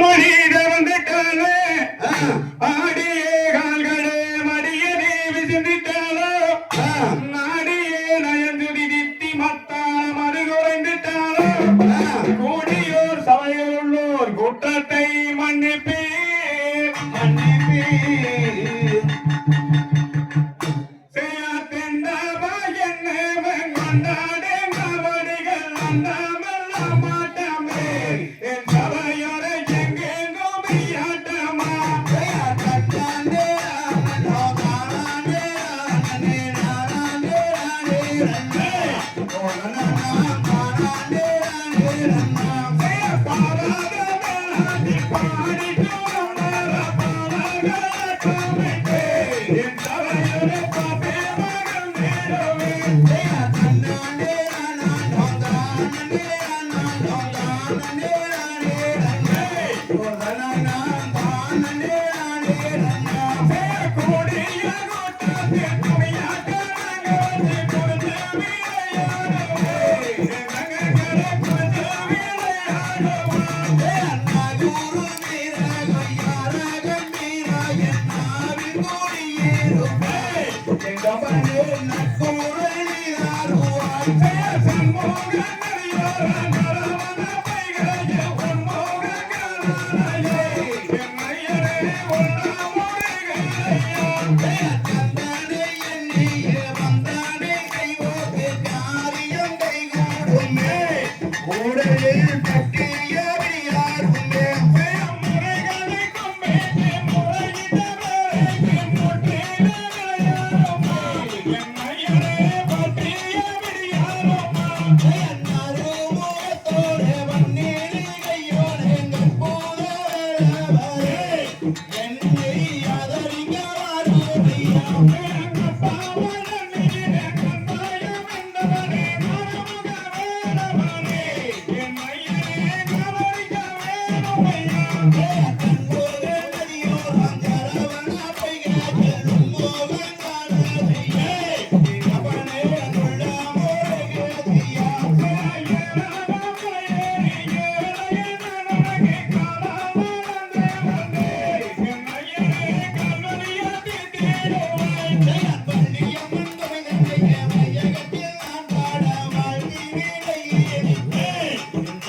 மனித வந்துட்டாலே ஆடியே கால்களே மடியனே விசிந்திட்டாலோ நாடியே நயந்து விதித்தி மத்தான மறு குறைந்துட்டாலோ கூடியோர் சபையுள்ளோர் குற்றத்தை மன்னிப்பீர் மன்னிப்பீர். செய்யாத்தெண்டவா என்னவன் கொண்டாடே நவடிகள் Jordana திகதிகதோம் தாராதைய